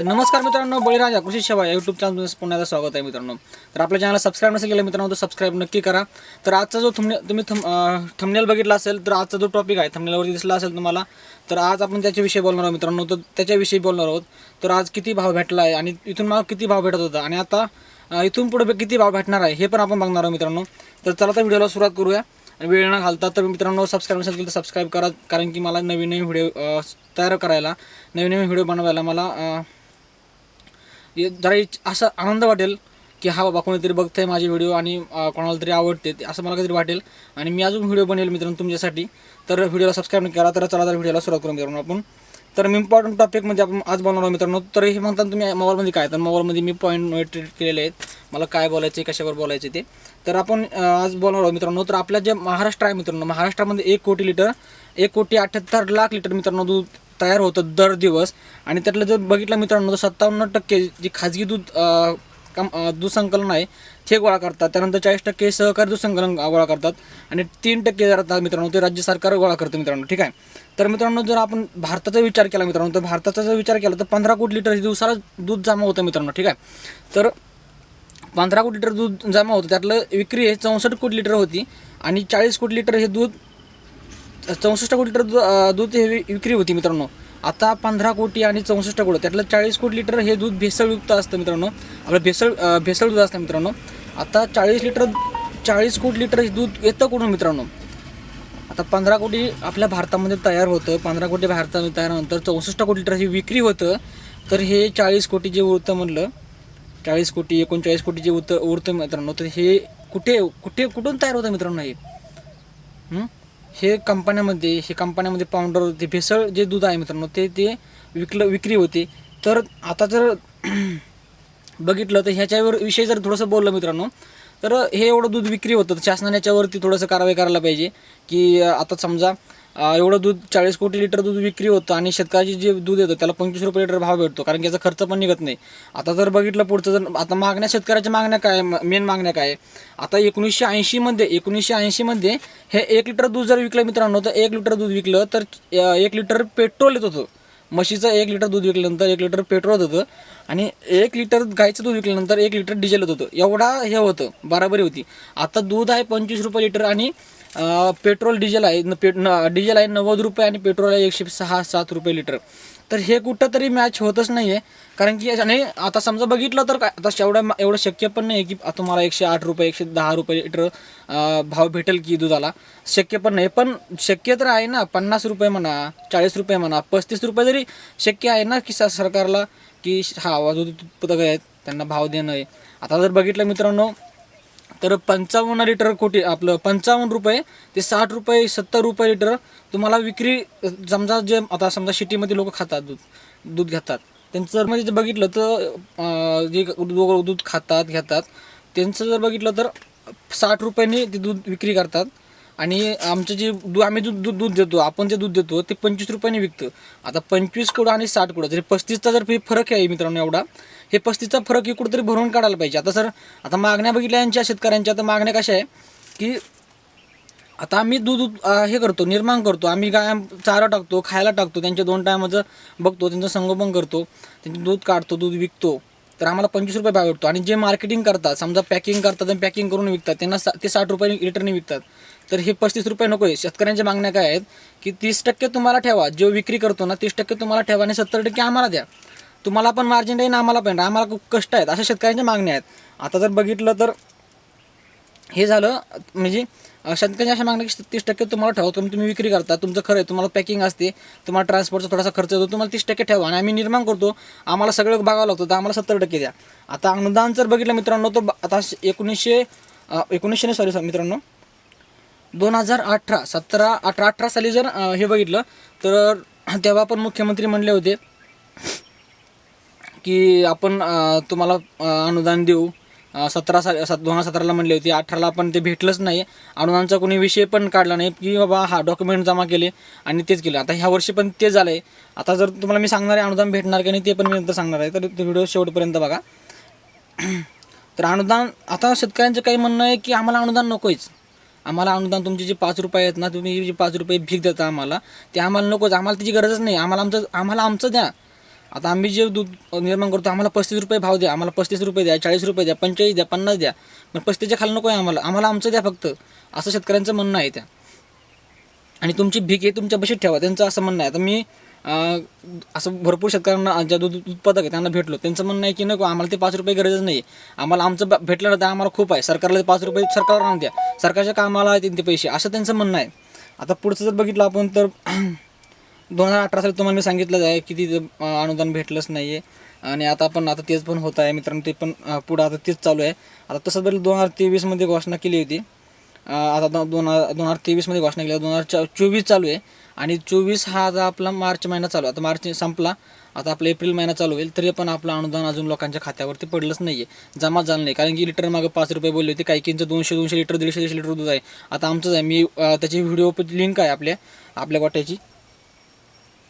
तर नमस्कार मित्रांनो बळीराजा कृषी सेवा या यूट्यूब चॅनल पुन्हा स्वागत आहे मित्रांनो. तर आपल्या चॅनलला सबस्क्राईब नसेल केलं मित्रांनो तर सबस्क्राईब नक्की करा. तर आजचा जो थमने तुम्ही थम थमनेल बघितला असेल तर आजचा जो टॉपिक आहे थमनेलवरती दिसला असेल तुम्हाला तर आज आपण त्याच्याविषयी बोलणार आहोत मित्रांनो. तर त्याच्याविषयी बोलणार आहोत तर आज किती भाव भेटला आहे आणि इथून मला किती भाव भेटत होता आणि आता इथून पुढे किती भाव भेटणार आहे हे पण आपण बघणार आहोत मित्रांनो. तर चला तर व्हिडिओला सुरुवात करूया. आणि वेळ न घालता तर मित्रांनो सबस्क्राईब नसेल तर सबस्क्राईब करा कारण की मला नवीन नवीन व्हिडिओ तयार करायला नवीन नवीन व्हिडिओ बनवायला मला जरा इच- असा आनंद वाटेल की हा बाबा कोणीतरी बघतंय माझे व्हिडिओ आणि कोणाला तरी आवडते ते असं मला काहीतरी वाटेल. आणि मी अजून व्हिडिओ बनवेल मित्रांनो तुमच्यासाठी. तर व्हिडिओला सबस्क्राईब नाही करा तर चला तर व्हिडिओला सुरुवात करून मित्रांनो आपण. तर मी इम्पॉर्टंट टॉपिक म्हणजे आपण आज बोलणार आहोत मित्रांनो. तर हे म्हणतात तुम्ही मोबाईलमध्ये काय? तर मोबाईलमध्ये मी पॉईंट नोटेट केलेले आहेत. मला काय बोलायचे कशावर बोलायचे ते. तर आपण आज बोलणार आहोत मित्रांनो. तर आपल्या जे महाराष्ट्र आहे मित्रांनो महाराष्ट्रामध्ये एक कोटी लिटर एक कोटी अठ्ठ्याहत्तर लाख लिटर मित्रांनो दूध तयार होतं दर दिवस. आणि त्यातलं जर बघितलं मित्रांनो तर सत्तावन्न टक्के जे खाजगी दूध कम दूध संकलन आहे ते गोळा करतात. त्यानंतर चाळीस टक्के सहकारी दूध संकलन गोळा करतात. आणि तीन टक्के जर आता मित्रांनो ते राज्य सरकार गोळा करतं मित्रांनो ठीक आहे? तर मित्रांनो जर आपण भारताचा विचार केला मित्रांनो तर भारताचा जर विचार केला तर पंधरा कोटी लिटर दिवसाला दूध जमा होतं मित्रांनो ठीक आहे? तर पंधरा कोटी लिटर दूध जमा होतं. त्यातलं विक्री हे चौसष्ट कोटी लिटर होती. आणि चाळीस कोटी लिटर हे दूध चौसष्ट कोटी लिटर दू- दूध हे वि- विक्री होती मित्रांनो. आता पंधरा कोटी आणि चौसष्ट कोटी त्यातलं चाळीस कोटी लिटर हे दूध भेसळयुक्त असतं मित्रांनो. आपलं भेसळ अं, भेसळ दूध असतं मित्रांनो. आता चाळीस लिटर चाळीस कोटी लिटर हे दूध येतं कुठून मित्रांनो? आता पंधरा कोटी आपल्या भारतामध्ये तयार होतं. पंधरा कोटी भारतामध्ये तयार नंतर चौसष्ट कोटी लिटर ही विक्री होतं. तर हे चाळीस कोटी जे उरतं म्हणलं चाळीस कोटी एकोणचाळीस कोटी जे उरतं उरतं मित्रांनो तर हे कुठे कुठे कुठून तयार होतं मित्रांनो हे? हं? हे कंपन्यामध्ये हे कंपन्यामध्ये पावडर होते भेसळ जे दूध आहे मित्रांनो ते ते विकलं विक्री होते. तर आता जर बघितलं तर ह्याच्यावर विषयी जर थोडंसं बोललं मित्रांनो तर हे एवढं दूध विक्री होतं. तर शासनाने याच्यावरती थोडंसं कारवाई करायला पाहिजे. की आता समजा एवढं दूध चाळीस कोटी लिटर दूध विक्री होतं आणि शेतकऱ्याची जे दूध येतं त्याला पंचवीस रुपये लिटर भाव भेटतो कारण की याचा खर्च पण निघत नाही. आता जर बघितलं पुढचं जर आता मागण्या शेतकऱ्याच्या मागण्या काय मेन मागण्या काय आहे? आता एकोणीसशे ऐंशीमध्ये एकोणीसशे ऐंशीमध्ये हे एक लिटर दूध जर विकलं मित्रांनो तर एक लिटर दूध विकलं तर एक लिटर पेट्रोल येत होतं. म्हशीचं एक लिटर दूध विकल्यानंतर एक लिटर पेट्रोल होतं आणि एक लिटर गाईचं दूध विकल्यानंतर एक लिटर डिझेल होत होतं. एवढा हे होतं बराबरी होती. आता दूध आहे पंचवीस रुपये लिटर आणि पेट्रोल डिझेल आहे न- पेट न- डिझेल आहे नव्वद रुपये आणि पेट्रोल आहे एकशे सहा सात रुपये लिटर. तर हे कुठं तरी मॅच होतच नाही आहे कारण की आणि आता समजा बघितलं तर काय आता एवढं एवढं शक्य पण नाही की आता तुम्हाला एकशे आठ रुपये एकशे दहा रुपये लिटर भाव भेटेल की दुधाला. शक्य पण नाही. पण शक्य तर आहे ना पन्नास रुपये म्हणा चाळीस रुपये म्हणा पस्तीस रुपये जरी शक्य आहे ना की स- सरकारला की हा दूध उत्पादक आहेत त्यांना भाव देणं आहे. आता जर बघितलं मित्रांनो तर पंचावन्न लिटर कोटी आपलं पंचावन्न रुपये ते साठ रुपये सत्तर रुपये लिटर तुम्हाला विक्री समजा जे आता समजा सिटीमध्ये लोक खातात दूध दूध घेतात. त्यांचं जर म्हणजे जर बघितलं तर जे दूध दूध खातात घेतात त्यांचं जर बघितलं तर साठ रुपयांनी ते दूध विक्री करतात. आणि आमचं जे दूध आम्ही दूध दूध दूध देतो आपण जे दूध देतो ते पंचवीस रुपयाने विकतो. आता पंचवीस कुडं आणि साठ कुडं जरी पस्तीसचा जर फरक आहे मित्रांनो एवढा हे पस्तीसचा फरक हे कुठंतरी भरून काढायला पाहिजे. आता सर आता मागण्या बघितल्या यांच्या शेतकऱ्यांच्या आता मागण्या कशा आहे की आता आम्ही दूध हे करतो निर्माण करतो. आम्ही गाय चारा टाकतो खायला टाकतो त्यांच्या दोन टायमाचं बघतो त्यांचं संगोपन करतो त्यांचं दूध काढतो दूध विकतो तर आम्हाला पंचवीस रुपये भाव भेटतो. आणि जे मार्केटिंग करतात समजा पॅकिंग करतात आणि पॅकिंग करून विकतात त्यांना सा ते साठ रुपये लिटरने विकतात. तर हे पस्तीस रुपये नको आहे. शेतकऱ्यांच्या मागण्या काय आहेत? की तीस टक्के तुम्हाला ठेवा. जो विक्री करतो ना तीस टक्के तुम्हाला ठेवा आणि सत्तर टक्के आम्हाला द्या. तुम्हाला पण मार्जिन राहील आम्हाला पण आम्हाला खूप कष्ट आहेत. अशा शेतकऱ्यांच्या मागण्या आहेत. आता जर बघितलं तर हे झालं म्हणजे शेतकऱ्यांच्या अशा मागण्या की तीस टक्के तुम्हाला ठेवा. तुम्ही तुम्ही विक्री करता तुमचं खरं आहे. तुम्हाला पॅकिंग असते तुम्हाला ट्रान्सपोर्टचा थोडासा खर्च येतो तुम्हाला तीस टक्के ठेवा. आणि आम्ही निर्माण करतो आम्हाला सगळं बघावं लागतं तर आम्हाला सत्तर टक्के द्या. आता अनुदान जर बघितलं मित्रांनो तर आता एकोणीसशे एकोणीसशे एकोणीसशे सॉरी मित्रांनो. दोन हजार अठरा सतरा अठरा अठरा साली जर हे बघितलं तर तेव्हा पण मुख्यमंत्री म्हणले होते की आपण तुम्हाला अनुदान देऊ. सतरा सा सात दोन हजार सतराला म्हणले होते. अठराला पण ते भेटलंच नाही. अनुदानचा कोणी विषय पण काढला नाही की बाबा हा डॉक्युमेंट जमा केले आणि तेच केलं. आता ह्या वर्षी पण ते झालं आहे आता जर तुम्हाला मी सांगणार आहे अनुदान भेटणार की नाही ते पण मी नंतर सांगणार आहे. तर ते व्हिडिओ शेवटपर्यंत बघा. तर अनुदान आता शेतकऱ्यांचं काही म्हणणं आहे की आम्हाला अनुदान नकोच आम्हाला अनुदान तुमचे जे पाच रुपये आहेत ना तुम्ही जे पाच रुपये भीक देता आम्हाला ते आम्हाला नकोच. आम्हाला त्याची गरजच नाही. आम्हाला आमचं आम्हाला आमचं द्या. आता आम्ही जे दूध निर्माण करतो आम्हाला पस्तीस रुपये भाव द्या. आम्हाला पस्तीस रुपये द्या चाळीस रुपये द्या पंचेचाळीस द्या पन्नास द्या. पण पस्तीसच्या खाली नको आहे आम्हाला. आम्हाला आमचं द्या फक्त. असं शेतकऱ्यांचं म्हणणं आहे त्या. आणि तुमची भीक हे तुमच्या बशीत ठेवा. त्यांचं असं म्हणणं आहे. आता मी असं भरपूर शेतकऱ्यांना ज्या दूध उत्पादक आहे त्यांना भेटलो. त्यांचं म्हणणं आहे की नको आम्हाला ते पाच रुपये गरजच नाही आम्हाला आमचं ब- भेटलं तर आम्हाला खूप आहे. सरकारला ते पाच रुपये सरकारला आणून द्या. सरकारच्या कामाला येतील ते पैसे. असं त्यांचं म्हणणं आहे. आता पुढचं जर बघितलं आपण तर दोन हजार अठरा साली तुम्हाला मी सांगितलं आहे की तिथं अनुदान भेटलंच नाही आहे आणि आता पण आता तेच पण होत आहे मित्रांनो ते पण पुढं आता तेच चालू आहे. आता तसं बरं दोन हजार तेवीसमध्ये घोषणा केली होती. आता दोन हजार दोन हजार तेवीसमध्ये घोषणा केली. दोन हजार चोवीस चालू आहे. आणि चोवीस हा आता आपला मार्च महिना चालू आता मार्च संपला. आता आपला एप्रिल महिना चालू होईल. तरी पण आपलं अनुदान अजून लोकांच्या खात्यावरती पडलंच नाही आहे जमा झालं नाही. कारण की लिटर मागं पाच रुपये बोलले होते. काही किंचं दोनशे दोनशे लिटर दीडशे दीडशे लिटर दूध आहे. आता आमचंच आहे. मी त्याची व्हिडिओ लिंक आहे आपल्या आपल्या गोट्याची.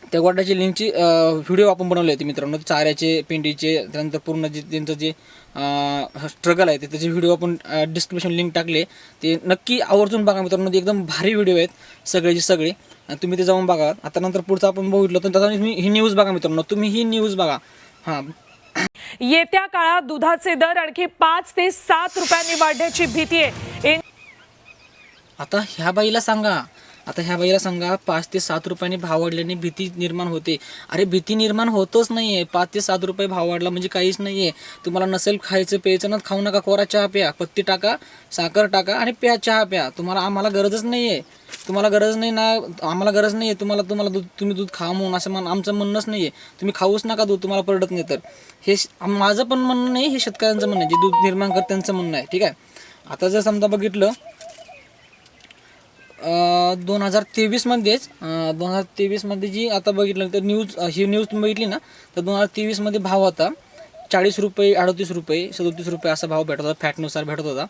त्या गोट्याची लिंकची व्हिडिओ आपण बनवले होते मित्रांनो. चाऱ्याचे पिंडीचे त्यानंतर पूर्ण जे त्यांचं जे स्ट्रगल आहे. ते त्याचे व्हिडिओ आपण डिस्क्रिप्शन लिंक टाकले ते नक्की आवर्जून बघा मित्रांनो. एकदम भारी व्हिडिओ आहेत सगळेचे सगळे. आणि तुम्ही ते जाऊन बघा. आता नंतर पुढचं आपण बघितलं तर त्याचा तुम्ही ही न्यूज बघा मित्रांनो. तुम्ही ही न्यूज बघा. हां. येत्या काळात दुधाचे दर आणखी पाच ते सात रुपयांनी वाढण्याची भीती आहे. आता ह्या बाईला सांगा. आता ह्या बाईला सांगा पाच ते सात रुपयाने भाव वाढल्याने भीती निर्माण होते. अरे भीती निर्माण होतच नाही आहे पाच ते सात रुपये भाव वाढला म्हणजे काहीच नाही आहे तुम्हाला नसेल खायचं प्यायचं ना खाऊ नका. कोरा चहा प्या. पत्ती टाका साखर टाका आणि प्या चहा प्या. तुम्हाला आम्हाला गरजच नाही आहे तुम्हाला गरज नाही ना आम्हाला गरज नाही आहे तुम्हाला तुम्हाला दूध तुम्ही दूध खा म्हणून असं म्हण आमचं म्हणणंच नाही आहे तुम्ही खाऊच नका दूध तुम्हाला परडत नाही तर. हे माझं पण म्हणणं नाही हे शेतकऱ्यांचं म्हणणं आहे. जे दूध निर्माण करत त्यांचं म्हणणं आहे. ठीक आहे? आता जर समजा बघितलं दोन हजार तेवीसमध्येच दोन हजार तेवीसमध्ये जी आता बघितलं तर न्यूज ही न्यूज तुम्ही बघितली ना तर दोन हजार तेवीसमध्ये भाव होता चाळीस रुपये अडतीस रुपये सदोतीस रुपये असा भाव भेटत होता फॅटनुसार भेटत होता.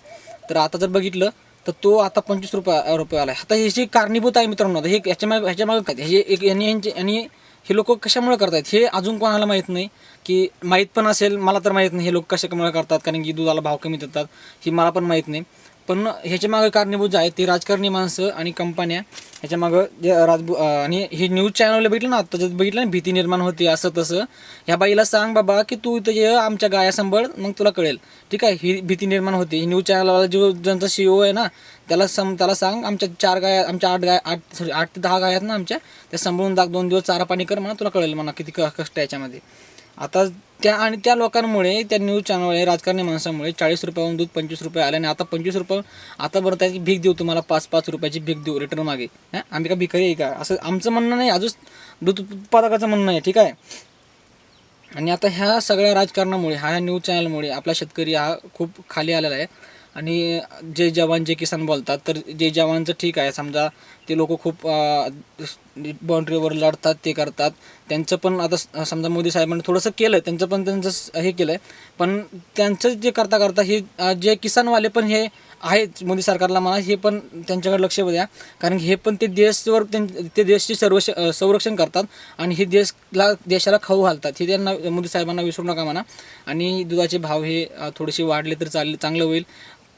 तर आता जर बघितलं तर तो आता पंचवीस रुपये रुपये आला आहे आता हे जे कारणीभूत आहे मित्रांनो आता हे ह्याच्यामागे ह्याच्यामागे काय? हे एक यांनी यांचे आणि हे लोक कशामुळे करतात हे अजून कोणाला माहीत नाही की माहीत पण असेल मला तर माहीत नाही हे लोक कशामुळे करतात? कारण की दुधाला भाव कमी देतात ही मला पण माहीत नाही. पण ह्याच्या मागं कारणीभूत जे आहे ते राजकारणी माणसं आणि कंपन्या ह्याच्या मागं जे राजभू आणि हे न्यूज चॅनलला बघितलं ना आता जर बघितलं ना भीती निर्माण होती असं तसं. ह्या बाईला सांग बाबा की तू इथं ये आमच्या गाया सांभाळ मग तुला कळेल. ठीक आहे ही भीती निर्माण होते. ही न्यूज चॅनलवाला जो ज्यांचा सी ओ आहे ना त्याला सम त्याला सांग आमच्या चार गाया आमच्या आठ गाय आठ सॉरी आठ ते दहा गाय आहेत ना आमच्या त्या सांभाळून दाख दोन दिवस चारा पाणी कर म्हणा तुला कळेल म्हणा किती क- कष्ट आहे याच्यामध्ये. आता त्या आणि त्या लोकांमुळे त्या न्यूज चॅनलमुळे राजकारणी माणसामुळे चाळीस रुपयाहून दूध पंचवीस रुपये आले आणि आता पंचवीस रुपये आता बरं त्याची भीक देऊ तुम्हाला पाच पाच रुपयाची भीक देऊ रिटर्न मागे. हां? आम्ही का भिकारी आहे का? असं आमचं म्हणणं नाही अजून दूध उत्पादकाचं म्हणणं आहे ठीक आहे? आणि आता ह्या सगळ्या राजकारणामुळे ह्या न्यूज चॅनलमुळे आपला शेतकरी हा खूप खाली आलेला आहे. आणि जे जवान जे किसान बोलतात तर जे जवानचं ठीक आहे. समजा ते लोक खूप बाउंड्रीवर लढतात ते करतात. त्यांचं पण आता समजा मोदी साहेबांनी थोडंसं केलं आहे त्यांचं पण त्यांचं हे केलं आहे पण त्यांचं जे करता करता हे जे किसानवाले पण हे आहेत मोदी सरकारला म्हणा हे पण त्यांच्याकडे लक्ष द्या. कारण हे पण ते देशवर त्यां ते देशचे सर्व संरक्षण करतात आणि हे देशला देशाला खाऊ घालतात. हे त्यांना मोदी साहेबांना विसरू नका म्हणा. आणि दुधाचे भाव हे थोडेसे वाढले तर चालेल चांगलं होईल.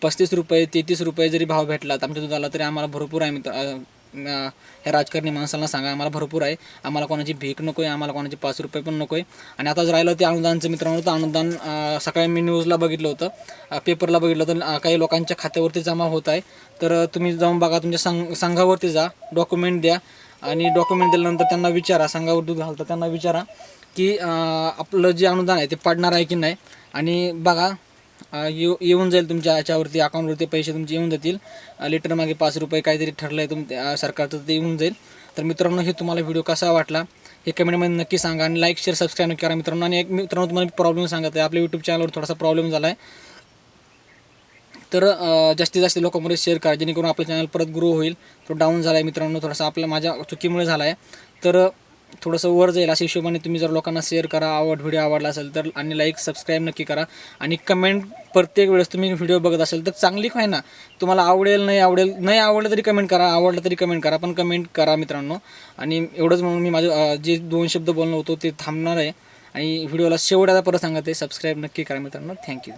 पस्तीस रुपये तेहतीस रुपये जरी भाव भेटलात आमच्या दुधाला तरी आम्हाला भरपूर आहे मित्र. ह्या राजकारणी माणसांना सांगा आम्हाला भरपूर आहे. आम्हाला कोणाची भीक नको आहे आम्हाला कोणाचे पाच रुपये पण नको आहे आणि आता जर राहिलं ते अनुदानचं मित्रांनो तर अनुदान सकाळी मी न्यूजला बघितलं होतं. पेपरला बघितलं होतं. काही लोकांच्या खात्यावरती जमा होत आहे. तर तुम्ही जाऊन बघा तुमच्या संघ संघावरती जा. डॉक्युमेंट द्या. आणि डॉक्युमेंट दिल्यानंतर त्यांना विचारा. संघावर दूध घालता त्यांना विचारा की आपलं जे अनुदान आहे ते पडणार आहे की नाही. आणि बघा येऊ येऊन जाईल तुमच्या याच्यावरती अकाउंटवरती पैसे तुमचे येऊन जातील. लिटर मागे पाच रुपये काहीतरी ठरलं आहे तुम सरकारचं ते येऊन जाईल. तर मित्रांनो हे तुम्हाला व्हिडिओ कसा वाटला? हे कमेंटमध्ये नक्की सांगा आणि लाईक शेअर सबस्क्राईब करा मित्रांनो. आणि एक मित्रांनो तुम्हाला प्रॉब्लेम सांगत आहे आपल्या यूट्यूब चॅनलवर थोडासा प्रॉब्लेम झाला आहे तर जास्तीत जास्त लोकांमध्ये शेअर करा. जेणेकरून आपलं चॅनल परत ग्रो होईल. तो डाऊन झाला आहे मित्रांनो. थोडासा आपल्या माझ्या चुकीमुळे झाला आहे तर थोडंसं वर जाईल अशा हिशोबाने तुम्ही जर लोकांना शेअर करा आवड व्हिडिओ आवडला असेल तर आणि लाईक सबस्क्राईब नक्की करा. आणि कमेंट प्रत्येक वेळेस तुम्ही व्हिडिओ बघत असेल तर चांगली काय ना तुम्हाला आवडेल नाही आवडेल नाही आवडलं तरी कमेंट करा आवडलं तरी कमेंट करा पण कमेंट करा मित्रांनो. आणि एवढंच म्हणून मी माझं जे दोन शब्द बोलणं होतो ते थांबणार आहे. आणि व्हिडिओला शेवटाला परत सांगत आहे सबस्क्राईब नक्की करा मित्रांनो. थँक्यू